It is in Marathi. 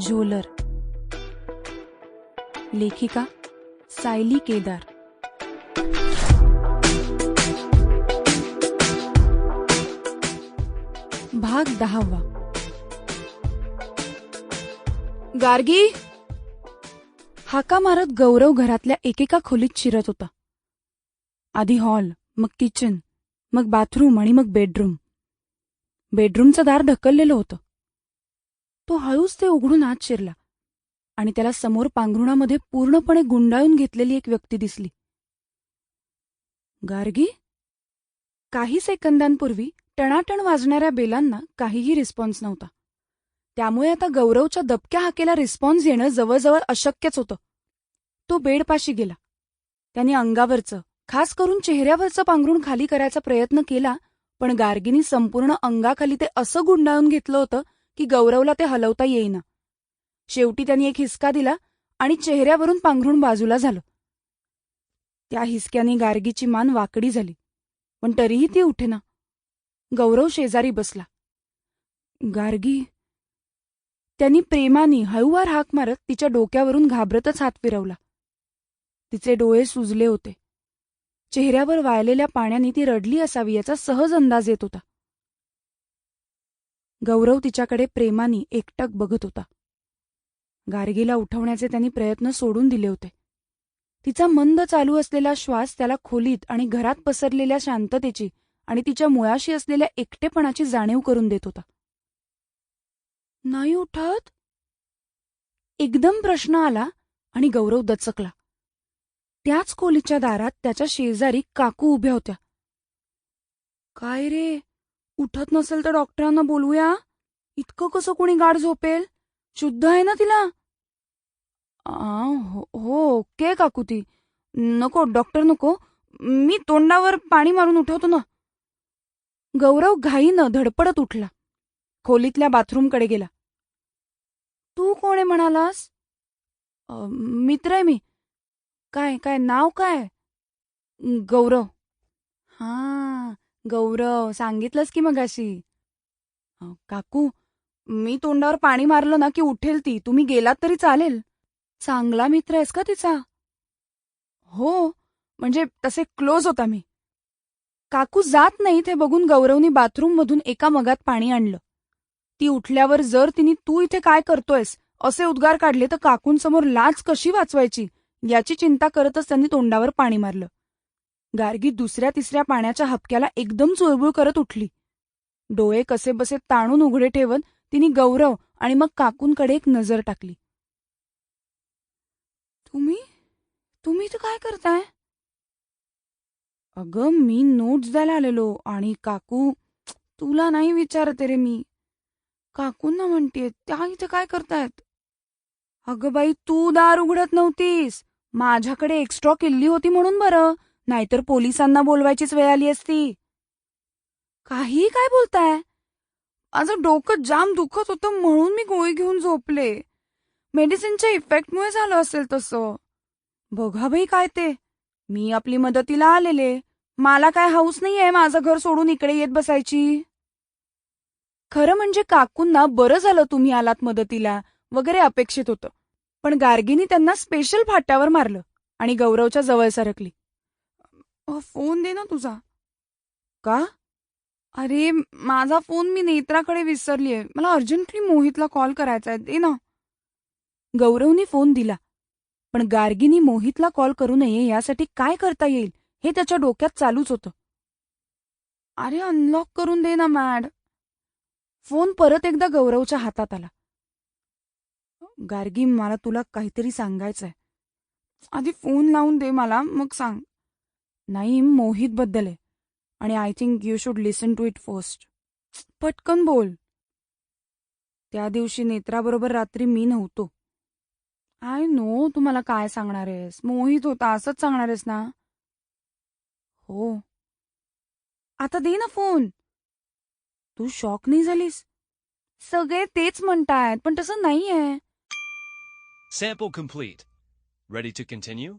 झोलर लेखिका सायली केदार। भाग दहावा। गार्गी! हाका मारत गौरव घरातल्या एकेका खोलीत शिरत होता. आधी हॉल मग किचन मग बाथरूम आणि मग बेडरूम. बेडरूमचं दार ढकललेलं होतं. तो हळूच ते उघडून आत शिरला आणि त्याला समोर पांघरुणामध्ये पूर्णपणे गुंडाळून घेतलेली एक व्यक्ती दिसली. गार्गी? काही सेकंदांपूर्वी टणाटण वाजणाऱ्या बेलांना काहीही रिस्पॉन्स नव्हता. त्यामुळे आता गौरवच्या दबक्या हाकेला रिस्पॉन्स येणं जवळजवळ अशक्यच होतं. तो बेडपाशी गेला. त्याने अंगावरचं खास करून चेहऱ्यावरचं पांघरुण खाली करायचा प्रयत्न केला पण गार्गीनी संपूर्ण अंगाखाली ते असं गुंडाळून घेतलं होतं की गौरवला ते हलवता येईना. शेवटी त्यांनी एक हिसका दिला आणि चेहऱ्यावरून पांघरून बाजूला झालं. त्या हिसक्याने गार्गीची मान वाकडी झाली पण तरीही ती उठेना. गौरव शेजारी बसला. गार्गी त्यांनी प्रेमाने हळूवार हाक मारत तिच्या डोक्यावरून घाबरतच हात फिरवला. तिचे डोळे सुजले होते. चेहऱ्यावर वाळलेल्या पाण्याने ती रडली असावी याचा सहज अंदाज येत होता. गौरव तिच्याकडे प्रेमाने एकटक बघत होता. गार्गीला उठवण्याचे त्यांनी प्रयत्न सोडून दिले होते. तिचा मंद चालू असलेला श्वास त्याला खोलीत आणि घरात पसरलेल्या शांततेची आणि तिच्या मुळाशी असलेल्या एकटेपणाची जाणीव करून देत होता. नाही उठत? एकदम प्रश्न आला आणि गौरव दचकला. त्याच खोलीच्या दारात त्याच्या शेजारी काकू उभ्या होत्या. काय रे? उठत नसेल तर डॉक्टरांना बोलूया. इतकं कसं कोणी गाढ झोपेल? शुद्ध आहे ना तिला? आ, हो, हो ओके काकू ती नको डॉक्टर नको. मी तोंडावर पाणी मारून उठवतो ना. गौरव घाईनं धडपडत उठला. खोलीतल्या बाथरूमकडे गेला. तू कोण आहे म्हणालास? मित्र आहे मी. काय काय नाव काय? गौरव. हा. गौरव सांगितलंस की मगाशी? काकू मी तोंडावर पाणी मारलं ना की उठेल ती. तुम्ही गेलात तरी चालेल. चांगला मित्र आहेस का तिचा? हो म्हणजे तसे क्लोज होता मी. काकू जात नाही ते बघून गौरवनी बाथरूममधून एका मगात पाणी आणलं. ती उठल्यावर जर तिने तू इथे काय करतोयस असे उद्गार काढले तर काकूंसमोर लाच कशी वाचवायची? याची चिंता करतच त्यांनी तोंडावर पाणी मारलं. गार्गी दुसऱ्या तिसऱ्या पाण्याच्या हपक्याला एकदम चुळबुळ करत उठली. डोळे कसे बसे ताणून उघडे ठेवत तिने गौरव आणि मग काकूंकडे एक नजर टाकली. तुम्ही? तुम्ही इथं काय करताय? अगं मी नोट्स द्यायला आलेलो आणि काकू तुला नाही विचारते रे मी. काकूंना म्हणतेय त्या इथे काय करतायत? अगं बाई तू दार उघडत नव्हतीस. माझ्याकडे एक्स्ट्रा किल्ली होती म्हणून बरं. नाहीतर पोलिसांना बोलवायचीच वेळ आली असती. काही काय बोलताय? माझं डोकं जाम दुखत होतं म्हणून मी गोळी घेऊन झोपले. मेडिसिनच्या इफेक्टमुळे झालं असेल तसं. बघा बाई काय ते. मी आपली मदतीला आलेले. मला काय हाऊस नाहीये माझं घर सोडून इकडे येत बसायची? खरं म्हणजे काकूंना बरं झालं तुम्ही आलात मदतीला वगैरे अपेक्षित होतं. पण गार्गीनी त्यांना स्पेशल फाट्यावर मारलं आणि गौरवच्या जवळ सरकली. फोन दे ना तुझा. का? अरे माझा फोन मी नेत्राकडे विसरलीये. मला अर्जंटली मोहितला कॉल करायचा आहे दे ना. गौरवनी फोन दिला. पण गार्गीनी मोहितला कॉल करू नये यासाठी काय करता येईल हे त्याच्या डोक्यात चालूच होतं. अरे अनलॉक करून दे ना मॅड. फोन परत एकदा गौरवच्या हातात आला. गार्गी मला तुला काहीतरी सांगायचंय. आधी फोन लावून दे मला मग सांग. नाही मोहित बद्दल आहे. आणि I think you should listen to it first पटकन बोल. त्या दिवशी नेत्राबरोबर रात्री मी नव्हतो. आय नो तू मला काय सांगणार आहेस. मोहित होता असंच सांगणार आहेस ना? हो. आता दे ना फोन. तू शॉक नाही झालीस? सगळे तेच म्हणतायत पण तसं नाहीये. Sample complete. Ready to continue?